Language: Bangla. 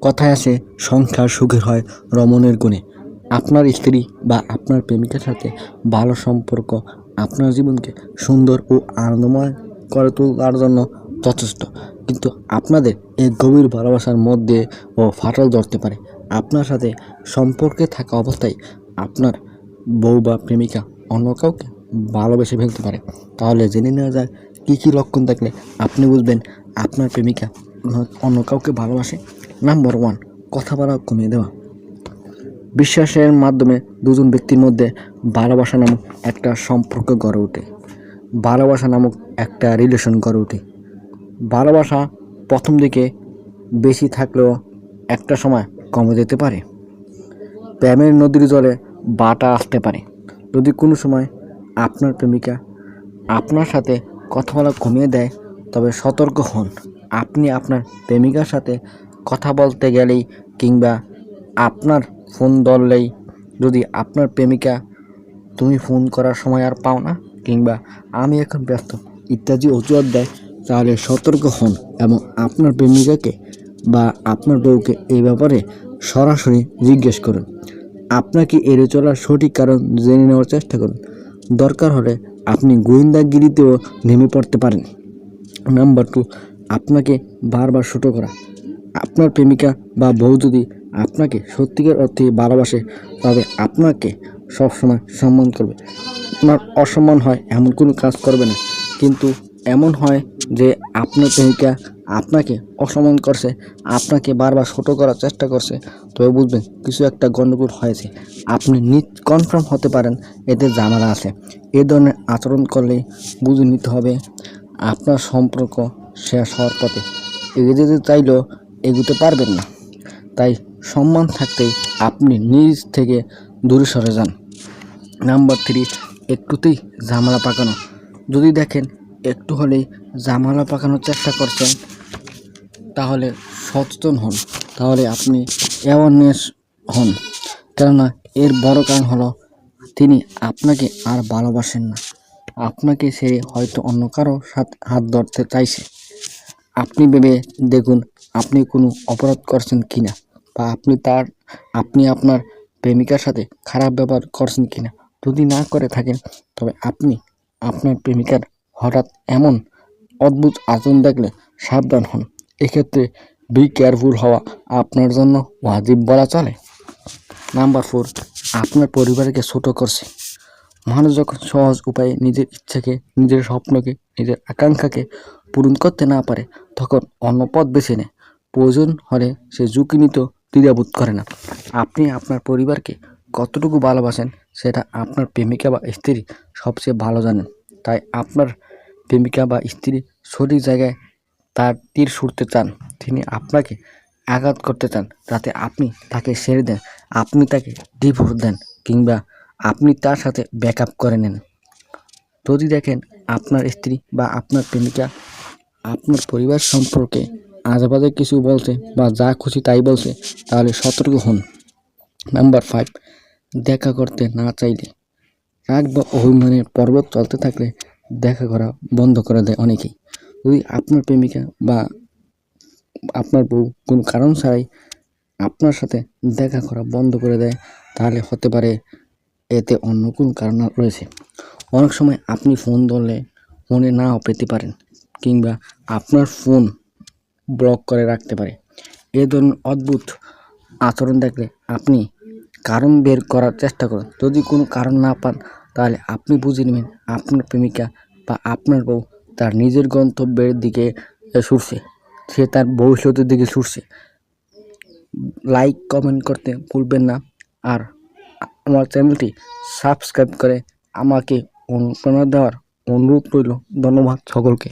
কথায় আছে সংখ্যার সুখের হয় রমণের গুণে। আপনার স্ত্রী বা আপনার প্রেমিকার সাথে ভালো সম্পর্ক আপনার জীবনকে সুন্দর ও আনন্দময় করে তোলার জন্য যথেষ্ট। কিন্তু আপনাদের এই গভীর ভালোবাসার মধ্যে ও ফাটল ধরতে পারে। আপনার সাথে সম্পর্কে থাকা অবস্থায় আপনার বউ বা প্রেমিকা অন্য কাউকে ভালোবেসে ফেলতে পারে। তাহলে জেনে নেওয়া যায়, কী কী লক্ষণ থাকলে আপনি বুঝবেন আপনার প্রেমিকা অন্য কাউকে ভালোবাসে? নাম্বার ওয়ান কথা বলা কমিয়ে দেওয়া। বিশ্বাসের মাধ্যমে দুজন ব্যক্তির মধ্যে ভালোবাসা নামক একটা সম্পর্ক গড়ে ওঠে। ভালোবাসা নামক একটা রিলেশন গড়ে ওঠে। ভালোবাসা প্রথম দিকে বেশি থাকলেও একটা সময় কমে যেতে পারে। প্রেমের নদীর জলে বাটা আসতে পারে। যদি কোনো সময় আপনার প্রেমিকা আপনার সাথে কথা বলা কমিয়ে দেয়, তবে সতর্ক হন। আপনি আপনার প্রেমিকার সাথে কথা বলতে গেলেই কিংবা আপনার ফোন ধরলেই যদি আপনার প্রেমিকা তুমি ফোন করার সময় আর পাও না কিংবা আমি এখন ব্যস্ত, ইত্যাদি অজুহাত দেয়, তাহলে সতর্ক হন এবং আপনার প্রেমিকাকে বা আপনার বউকে এই ব্যাপারে সরাসরি জিজ্ঞেস করুন। আপনাকে এড়ে চলার সঠিক কারণ জেনে নেওয়ার চেষ্টা করুন। দরকার হলে আপনি গোয়েন্দাগিরিতেও নেমে পড়তে পারেন। নাম্বার টু আপনাকে বারবার ছোটো করা। আপনার প্রেমিকা বা বউ যদি আপনাকে সত্যিকার অর্থে ভালোবাসে, তবে আপনাকে সবসময় সম্মান করবে। আপনার অসম্মান হয় এমন কোনো কাজ করবে না। কিন্তু এমন হয় যে আপনার প্রেমিকা আপনাকে অসম্মান করছে, আপনাকে বারবার ছোটো করার চেষ্টা করছে। তবে বুঝবেন, কিছু একটা গণ্ডগোল হয়েছে। আপনি নিজ কনফার্ম হতে পারেন, এতে ঝামেলা আছে। এ ধরনের আচরণ করলে বুঝে নিতে হবে, আপনার সম্পর্ক শেষ হওয়ার পথে। এগিয়ে যেতে চাইলেও এগোতে পারবেন না। তাই সম্মান থাকতেই আপনি নিজ থেকে দূরে সরে যান। নাম্বার থ্রি, একটুতেই ঝামেলা পাকানো। যদি দেখেন একটু হলেই ঝামেলা পাকানোর চেষ্টা করছেন, তাহলে সচেতন হন। তাহলে আপনি অ্যাওয়ারনেস হন। কেননা এর বড় কারণ হলো, তিনি আপনাকে আর ভালোবাসেন না। আপনাকে সে হয়তো অন্য কারও হাত ধরতে চাইছে। আপনি ভেবে দেখুন আপনি কোনো অপরাধ করছেন কি না বা আপনি তার, আপনি আপনার প্রেমিকার সাথে খারাপ ব্যবহার করছেন কি না যদি না করে থাকেন, তবে আপনি আপনার প্রেমিকার হঠাৎ এমন অদ্ভুত আচরণ দেখলে সাবধান হন। এক্ষেত্রে বি কেয়ারফুল হওয়া আপনার জন্য ওয়াজিব বলা চলে। নাম্বার ফোর আপনার পরিবারকে ছোট করছে। মানুষ যখন সহজ উপায়ে নিজের ইচ্ছাকে, নিজের স্বপ্নকে, নিজের আকাঙ্ক্ষাকে পূরণ করতে না পারে, তখন অন্য পথ বেছে নেয়। প্রয়োজন হলে সে ঝুঁকি নিতেও দ্বিধাবোধ করে না। আপনি আপনার পরিবারকে কতটুকু ভালোবাসেন সেটা আপনার প্রেমিকা বা স্ত্রী সবচেয়ে ভালো জানেন। তাই আপনার প্রেমিকা বা স্ত্রী সঠিক জায়গায় তার তীর ছুটতে চান, তিনি আপনাকে আঘাত করতে চান যাতে আপনি তাকে সেরে দেন, আপনি তাকে ডিভোর্স দেন কিংবা আপনি তার সাথে ব্যাকআপ করে নেন। যদি দেখেন আপনার স্ত্রী বা আপনার প্রেমিকা আপনার পরিবার সম্পর্কে আজেবাজে কিছু বলছে বা যা খুশি তাই বলছে, তাহলে সতর্ক হন। নাম্বার ফাইভ দেখা করতে না চাইলে। রাগ বা অভিমানের পর্বত চলতে থাকলে দেখা করা বন্ধ করে দেয় অনেকেই। যদি আপনার প্রেমিকা বা আপনার বউ কোনো কারণ ছাড়াই আপনার সাথে দেখা করা বন্ধ করে দেয়, তাহলে হতে পারে এতে অন্য কোনো কারণ রয়েছে। অনেক সময় আপনি ফোন ধরলে ফোনে নাও পেতে পারেন, কিংবা আপনার ফোন ব্লক করে রাখতে পারে। এ ধরনের অদ্ভুত আচরণ দেখলে আপনি কারণ বের করার চেষ্টা করুন। যদি কোনো কারণ না পান, তাহলে আপনি বুঝে নেবেন আপনার প্রেমিকা বা আপনার বউ তার নিজের গন্তব্যের দিকে ছুটছে। সে তার ভবিষ্যতের দিকে ছুটছে। লাইক কমেন্ট করতে ভুলবেন না। আর আমার চ্যানেলটি সাবস্ক্রাইব করে আমাকে অনুপ্রেরণা দেওয়ার অনুরোধ রইল। ধন্যবাদ সকলকে।